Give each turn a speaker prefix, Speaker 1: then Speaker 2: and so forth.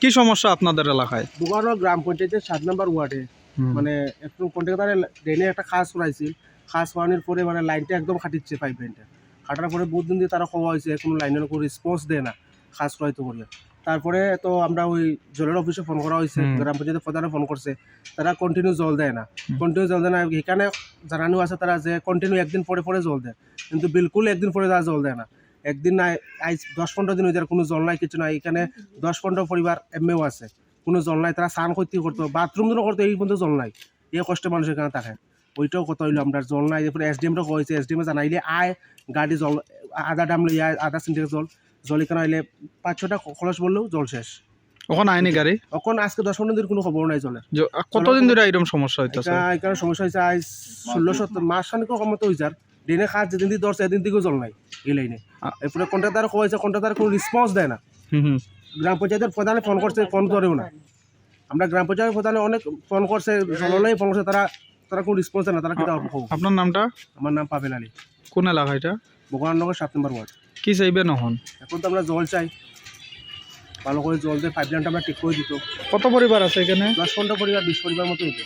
Speaker 1: কি সমস্যা আপনাদের এলাকায়?
Speaker 2: বুগানো গ্রাম পঞ্চায়েতের সাত নম্বর ওয়ার্ডে। মানে একটু কন্ট্রাক্টারে ড্রেনে একটা খাস করাইছিল খাস করানোর পরে মানে লাইনটা একদম খাটিচ্ছে পাইপ লাইনটা খাটার পরে বহুত দিন দিয়ে তারা খোয়া হয়েছে কোনো লাইনের কোনো রেসপন্স দেয় না খাস করাইতে করিয়া তারপরে তো আমরা ওই জলের অফিসে ফোন করা হয়েছে গ্রাম পঞ্চায়েতের প্রধানে ফোন করছে। তারা কন্টিনিউ জল দেয় না। কন্টিনিউ জল দেয় না এখানে জানানো আছে তারা যে কন্টিনিউ একদিন পরে পরে জল দেয়। কিন্তু বিলকুল একদিন পরে তারা জল দেয় না। একদিন নাই আজ দশ পনেরো দিন যায় কোনো জল নাই কিছু নাই। এখানে দশ পনেরো পরিবার এমএও আছে। কোনো জল নাই তারা স্নান করতে করতো বাথরুম জন্য করতো এই পর্যন্ত জল নাই। এই কষ্টে মানুষ এখানে থাকে। ওইটাও কত হইল আমরা জল নাই। এরপরে এস ডি এমটা কয়েছে এস ডি এমে জানাইলে আয় গাড়ি জল আধা ডাম লই আয় আধা সিন্টেক্স জল। জল এখানে আইলে পাঁচ ছটা খরচ বললেও জল শেষ।
Speaker 1: ওখানে আইনি গাড়ি?
Speaker 2: এখন আজকে দশ পনেরো দিন কোনো খবর নাই জলে
Speaker 1: জ- কতদিন ধরে এরকম সমস্যা হইতেছে?
Speaker 2: এখানে সমস্যা হয়েছে আজ ষোলো সত্তর মাস খানিক কমত হয়ে যার দিনে কাজ যেদিন দিয়ে ধরছে এদিন থেকেও জল নাই এই লাইনে। এরপরে কন্ট্রাক্টার কয়েছে কন্ট্রাক্টার কোনো রেসপন্স দেয় না।
Speaker 1: হুম হুম।
Speaker 2: গ্রাম পঞ্চায়েতের প্রধানে ফোন করছে ফোন ধরেও না। আমরা গ্রাম পঞ্চায়েতের প্রধানে অনেক ফোন করছে জললাই ফোন করছে তারা তারা কোনো রেসপন্স দেয় না তারা হব
Speaker 1: আপনার নামটা?
Speaker 2: আমার নাম পাবেল আলী।
Speaker 1: কোন এলাকা এটা?
Speaker 2: ভগবাননগর সাত নম্বর ওয়ার্ড
Speaker 1: কি চাইবে নহন?
Speaker 2: এখন তো আমরা জল চাই। ভালো করে জল দিয়ে পাইপ লাইনটা আমরা ঠিক করে দিত।
Speaker 1: কত পরিবার আছে এখানে
Speaker 2: দশ পনেরো পরিবার বিশ পরিবার মতো হইতো